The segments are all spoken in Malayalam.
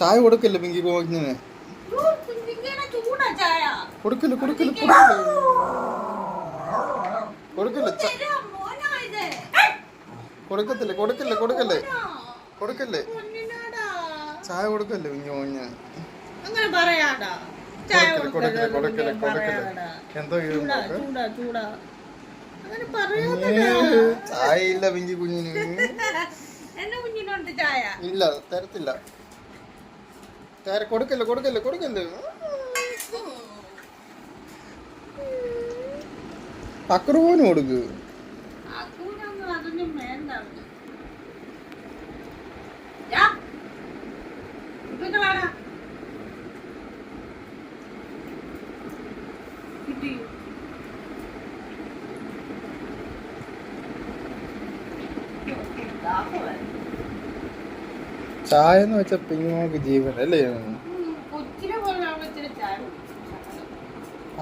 ചായ കൊടുക്കില്ല പിങ്കി കുഞ്ഞിന് കൊടുക്കില്ല കൊടുക്കില്ല. കൊടുക്കല്ലേ. കൊടുക്കത്തില്ലേ കൊടുക്കല്ലേ കൊടുക്കല്ലേ. കൊടുക്കല്ലേ. ചായ കൊടുക്കല്ലേ പിങ്കി കുഞ്ഞ് കൊടുക്കല്ലേ കൊടുക്കല്ലേ കൊടുക്കല്ലേ. എന്തോ ചായ ഇല്ല പിങ്കി കുഞ്ഞിന് ഇല്ല തരത്തില്ല തര കൊടുക്കല്ലേ കൊടുക്കല്ലേ കൊടുക്കല്ലേ? അക്രൂവിന് കൊടുക്ക്. Thank അതൊന്നും വേണ്ട അവന്. യാ. ഇങ്ങോട്ട് വാടാ. കിട്ടി. ദാഹമായി. ചായ എന്ന് വെച്ച പിങ്ങോക്ക് ജീവൻ അല്ലേ.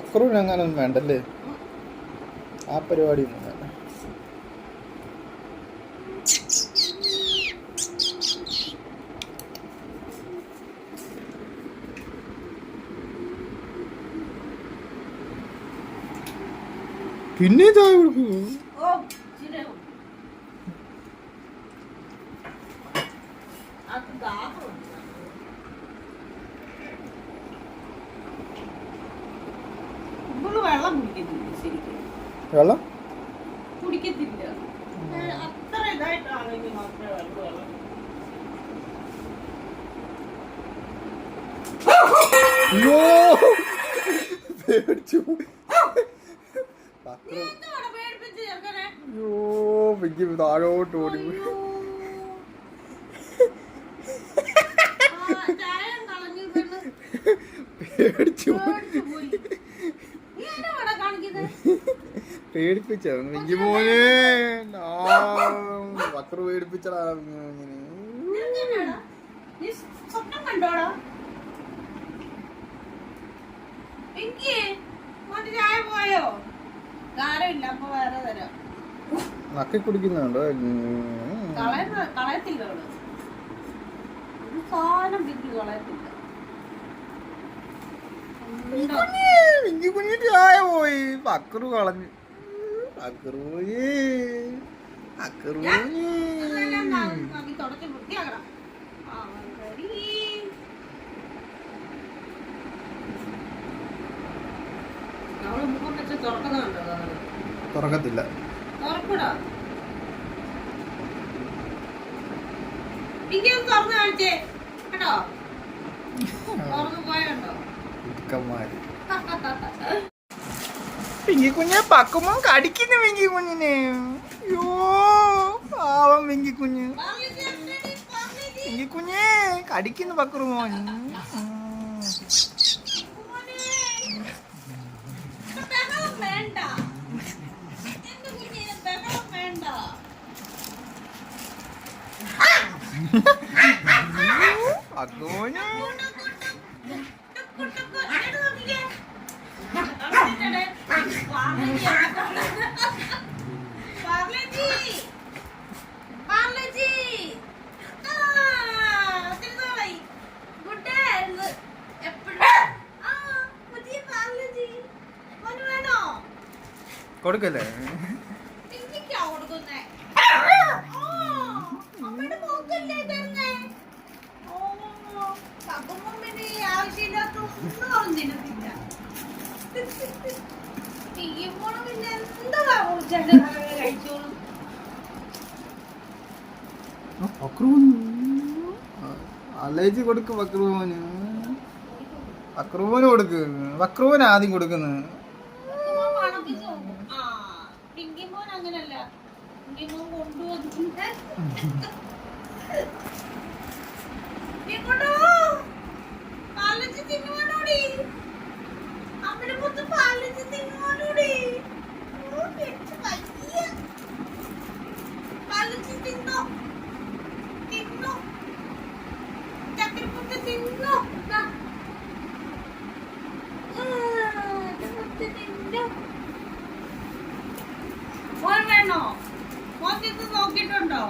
അക്രൂന് അങ്ങനൊന്നും വേണ്ടല്ലേ? ആ പരിപാടി ഒന്നും വേണ്ട. പിന്നെ ചായ കൊടുക്കൂ. വെള്ളം? കുടിക്കത്തില്ല. അത്ര ഇതായിട്ടാണെങ്കിൽ മാത്രമേ വെള്ളം. അയ്യോ! പേടിച്ചു? അയ്യോ പിങ്കി താഴോട്ട് ഓടി പേടിച്ചു പേടിച്ച് പോയി. നീ എന്തുവാടാ കാണിക്കുന്നത്? പേടിപ്പിച്ച പിങ്കി മോനെ വക്ര പേടിപ്പിച്ചടാ പിങ്കി മോനെ. നിനക്കെന്നാടാ? നീ സ്വപ്നം കണ്ടോടാ പിങ്കി മോന്റെ ചായ പോയോ? കാരമില്ല അപ്പൊ വേറെ തരാം. നക്കി കുടിക്കുന്നുണ്ടോ? കളയത്തില്ല സാധനം പിങ്കി കളയത്തില്ല. പോയി. വക്കറു കളഞ്ഞു. പോയി തുറക്കുന്നുണ്ടോ കതക്? തുറക്കത്തില്ല. തുറന്ന് കാണിച്ചേ. കേട്ടോ തുറന്നു പോയുണ്ടോ ഇക്കന്മാര് പിങ്കി കുഞ്ഞെ പക്കുമ്പോ കടിക്കുന്നു പിങ്കി കുഞ്ഞിനെ അയ്യോ പാവം പിങ്കി കുഞ്ഞ് പാർലേജി ഉണ്ടെടി, പാർലേജി. പിങ്കി കുഞ്ഞെ കടിക്കുന്നു പക്കുറു മോൻ ഈ ആവശ്യമില്ലാത്ത ഒന്നും അവൻ പിങ്കിമോൾ പിന്നെ അതങ്ങ് കഴിച്ചോളും. അലേജി കൊടുക്ക് വക്രൂന്. വക്രൂന് കൊടുക്ക്. വക്രൂന് ആദ്യം കൊടുക്കുന്നത് പപ്പുമ്മ നോക്കിയിട്ടുണ്ടോ മോൻ നോക്കിയിട്ടുണ്ടോ?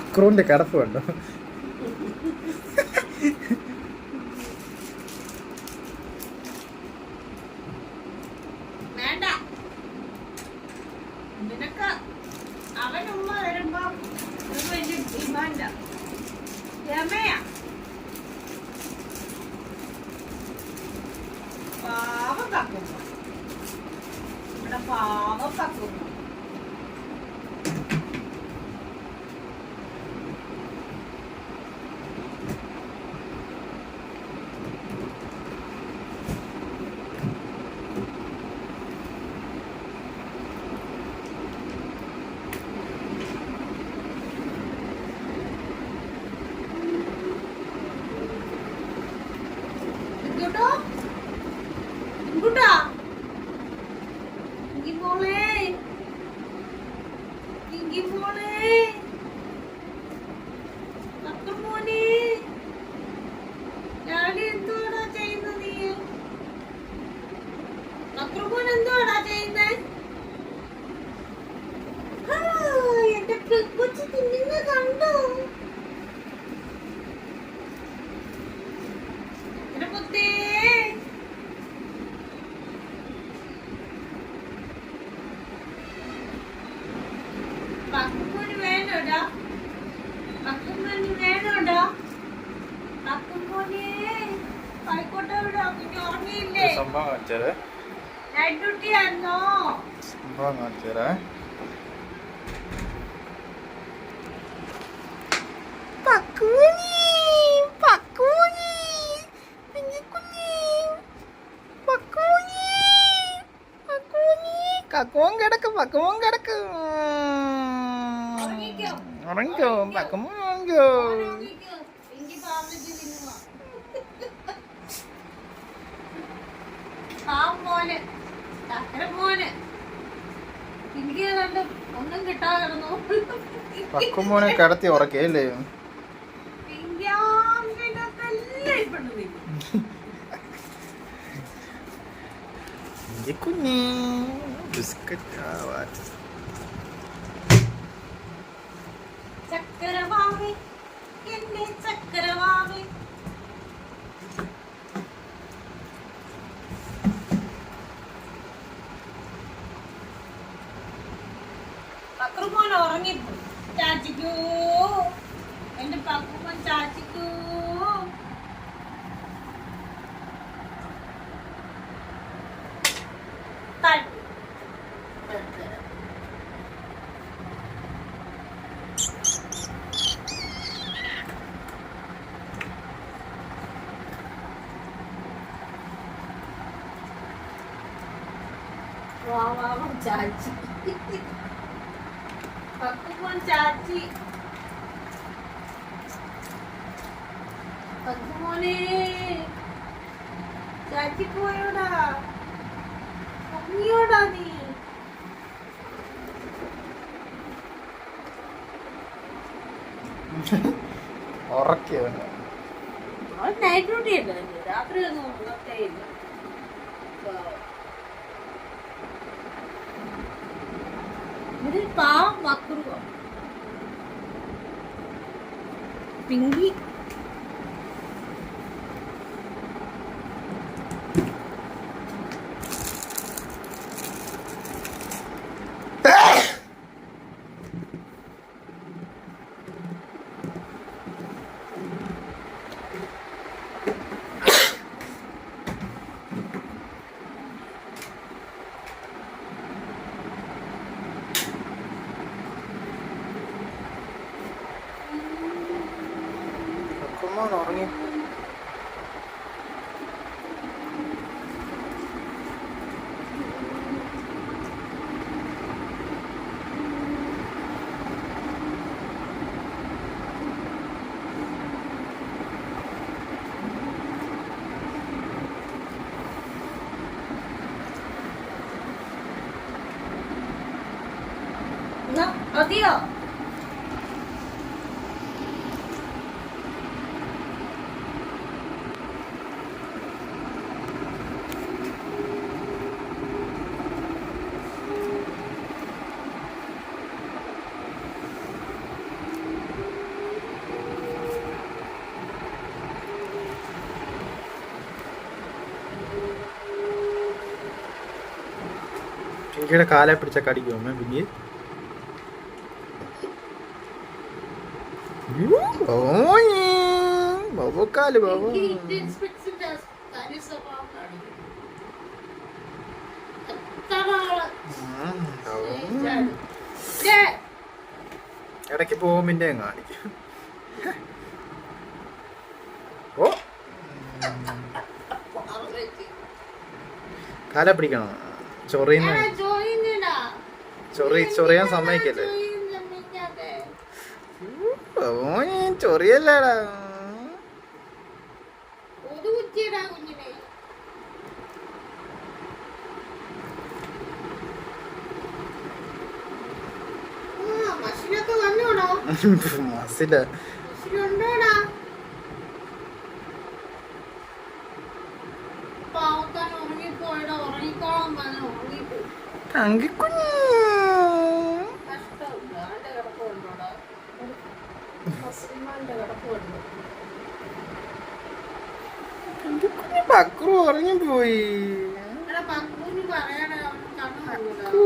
അക്രൂന്റെ കിടപ്പ് കണ്ടോ? പക്കൂനി കക്കുമോൻ കിടക്ക് പക്കുമോൻ കിടക്ക്. ഉറങ്ങിക്കോ? പക്കുമോൻ ഉറങ്ങിക്കോ. പാവം മോന്. മോന്. എനിക്ക് കണ്ട് ഒന്നും കിട്ടാതെ കിടന്നു പക്കുമോനെ കടത്തി. കുഞ്ഞി ബിസ്ക്കറ്റ് ചക്കരവാവേ വാ വാ വാ ചാച്ചി പക്കുമോൻ ചാച്ചി പക്കുമോനെ ചാച്ചി പോയോടാ ഉറങ്ങിയോടാ നീ ഉറക്കിയവന് അവൻ നൈറ്റ് ഡ്യൂട്ടി അല്ലേ രാത്രി ഒന്നും ഉറക്കയില്ല ഇതിൽ പാവം വക്രുവോ പിങ്കി പക്കുമോൻ എന്നാ കാലെ പിടിച്ച കടിക്കും അമ്മ പിന്നെ ബബക്കാൽ ബാബ ഇടയ്ക്ക് പോകുമ്പിന്റെ കാണിക്കും. ഓ. കാലെ പിടിക്കണം. ചൊറിയുന്ന. ചൊറി ചൊറിയാൻ സമ്മതിക്കല്ലേ? ചൊറിയല്ലേടാ. മസില മഷിനുണ്ടോടാ പക്രു കണ്ണു നോക്കൂടാ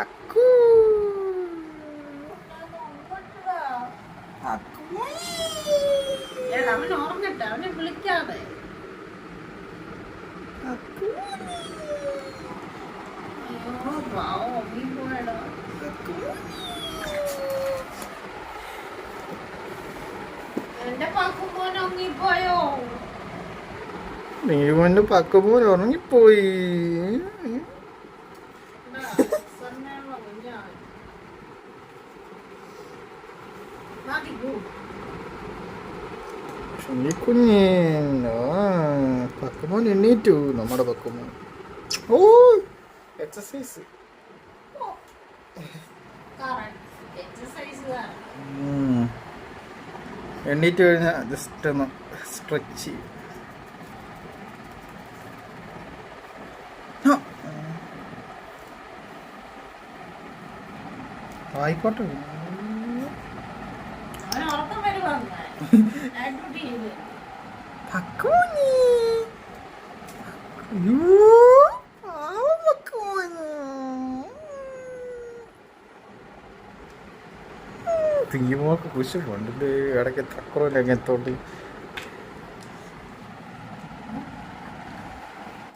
അക്കൂ. അവൻ ഉറങ്ങട്ടെ അവനെ വിളിക്കാതെ. അയ്യോ പാവം ഉറങ്ങിപ്പോയടാ എന്റെ പക്കുമോൻ ഉറങ്ങിപ്പോയോ നീ കൊണ്ട് പക്കുമ്പോൾ ഉറങ്ങിപ്പോയി എടാ, സന്നേള്ള കുഞ്ഞാണ്. മതി, പോ. കുഞ്ഞേ പക്കുമോൻ എണ്ണീറ്റു നമ്മുടെ പക്കുമോൻ ഓ എക്സസൈസ് Correct. എണ്ണീറ്റ് കഴിഞ്ഞാൽ ജസ്റ്റ് ഒന്ന് സ്ട്രെച്ച് ചെയ്യും. ആയിക്കോട്ടെ. പക്കൂനി അയ്യോ പാവം പക്കൂന്. തിങ്ങിമോക്ക് കുശുമുണ്ട് ഇടയ്ക്ക് തക്കറോലെ അങ്ങനത്തോണ്ട്